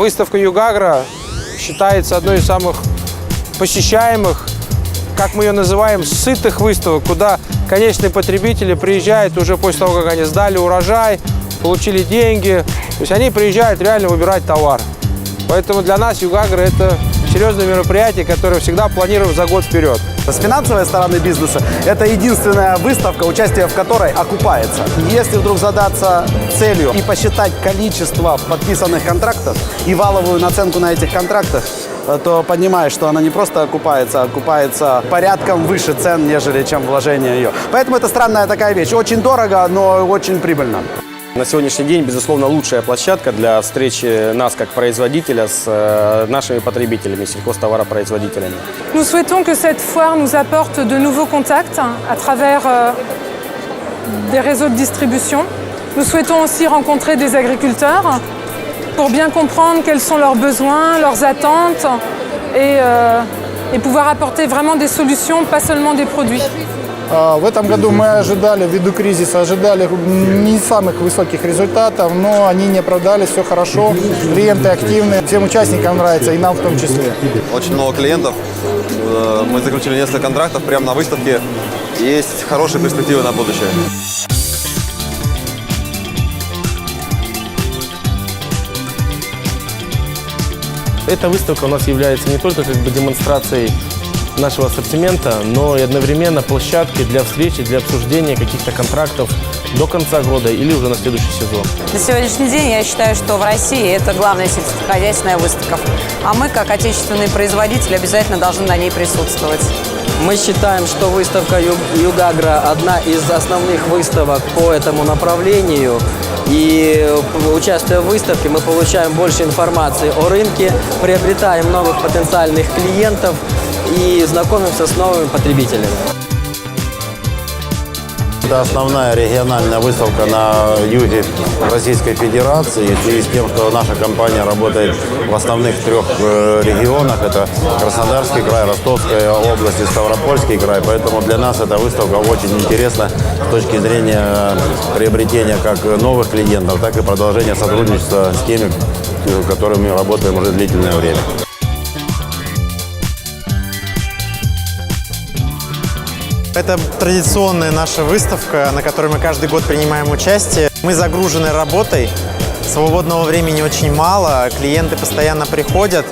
Выставка Югагра считается одной из самых посещаемых, как мы ее называем, сытых выставок, куда конечные потребители приезжают уже после того, как они сдали урожай, получили деньги. То есть они приезжают реально выбирать товар. Поэтому для нас Югагра – это серьезное мероприятие, которое всегда планируем за год вперед. С финансовой стороны бизнеса это единственная выставка, участие в которой окупается. Если вдруг задаться целью и посчитать количество подписанных контрактов и валовую наценку на этих контрактах, э, то понимаешь, что она не просто окупается, а окупается порядком выше цен, нежели чем вложение ее. Поэтому это странная такая вещь. Очень дорого, но очень прибыльно. На сегодняшний день, безусловно, лучшая площадка для встречи нас как производителя с э, нашими потребителями, сельхозтоваропроизводителями. Nous souhaitons que cette foire nous apporte de nouveaux contacts à travers euh, des réseaux de distribution. Nous souhaitons aussi rencontrer des agriculteurs pour bien comprendre quels sont leurs besoins, leurs attentes et, euh, et pouvoir apporter vraiment des solutions, pas seulement des produits. А, В этом году мы ожидали, ввиду кризиса, ожидали не самых высоких результатов, но они не оправдались, все хорошо, клиенты активны, всем участникам нравится, и нам в том числе. Очень много клиентов. Э, Мы заключили несколько контрактов прямо на выставке. Есть хорошие перспективы на будущее. Эта выставка у нас является не только как бы демонстрацией нашего ассортимента, но и одновременно площадкой для встречи, для обсуждения каких-то контрактов до конца года или уже на следующий сезон. На сегодняшний день я считаю, что в России это главная сельскохозяйственная выставка. А мы, как отечественные производители, обязательно должны на ней присутствовать. Мы считаем, что выставка Югагра одна из основных выставок по этому направлению. И участвуя в выставке, мы получаем больше информации о рынке, приобретаем новых потенциальных клиентов и знакомимся с новыми потребителями. Это основная региональная выставка на юге Российской Федерации. В связи с тем, что наша компания работает в основных трех э, регионах. Это Краснодарский край, Ростовская область и Ставропольский край. Поэтому для нас эта выставка очень интересна с точки зрения приобретения как новых клиентов, так и продолжения сотрудничества с теми, с которыми мы работаем уже длительное время. Это традиционная наша выставка, на которой мы каждый год принимаем участие. Мы загружены работой, свободного времени очень мало, клиенты постоянно приходят,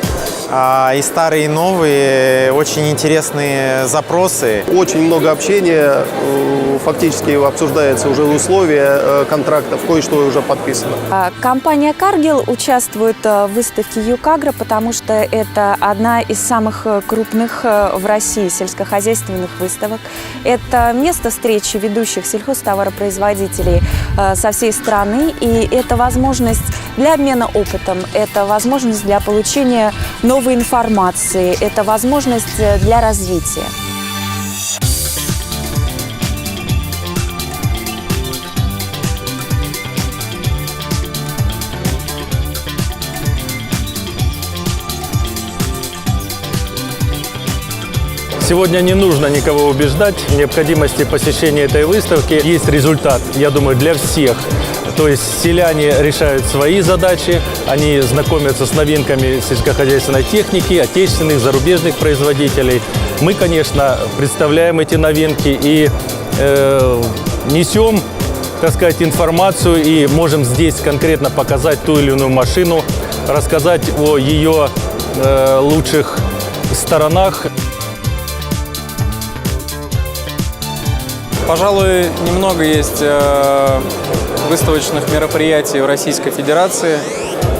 и старые, и новые, очень интересные запросы. Очень много общения, э, фактически обсуждаются уже условия э, контрактов, кое-что уже подписано. А, Компания «Каргил» участвует э, в выставке «Юкагра», потому что это одна из самых крупных в России сельскохозяйственных выставок. Это место встречи ведущих сельхозтоваропроизводителей со всей страны, и это возможность для обмена опытом, это возможность для получения новой информации, это возможность э, для развития. Сегодня не нужно никого убеждать в необходимости посещения этой выставки. Есть результат, я думаю, для всех. То есть селяне решают свои задачи, они знакомятся с новинками сельскохозяйственной техники, отечественных, зарубежных производителей. Мы, конечно, представляем эти новинки и э, несем, так сказать, информацию и можем здесь конкретно показать ту или иную машину, рассказать о ее э, лучших сторонах. Пожалуй, немного есть э, выставочных мероприятий в Российской Федерации,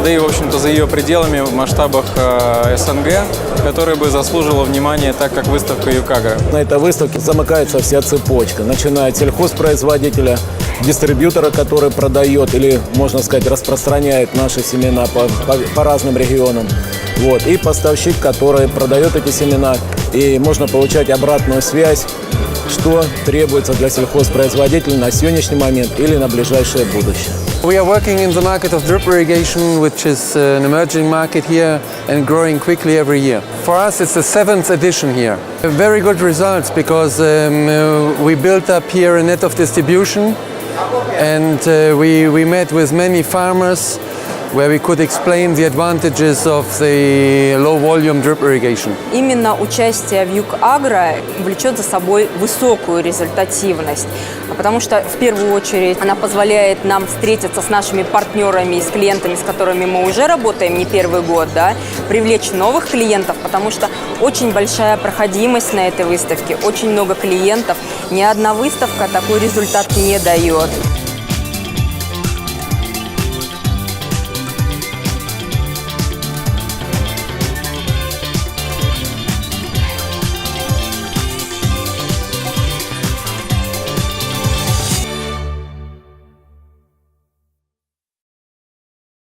да и, в общем-то, за ее пределами в масштабах э, СНГ, которые бы заслужила внимания так, как выставка Юкагра. На этой выставке замыкается вся цепочка, начиная от сельхозпроизводителя, дистрибьютора, который продает или, можно сказать, распространяет наши семена по, по, по разным регионам. Вот, и поставщик, который продает эти семена, и можно получать обратную связь, что требуется для сельхозпроизводителя на сегодняшний момент или на ближайшее будущее. We are working in the market of drip irrigation, which is uh, an emerging market here and growing quickly every year. For us, it's the seventh edition here. Very good results because um, uh, we built up here a net of distribution and uh, we, we met with many farmers where we could explain the advantages of the low volume drip irrigation. Именно участие в Юг Агро влечет за собой высокую результативность, потому что в первую очередь она позволяет нам встретиться с нашими партнерами с клиентами, с которыми мы уже работаем не первый год, да, привлечь новых клиентов, потому что очень большая проходимость на этой выставке, очень много клиентов, ни одна выставка такой результат не дает.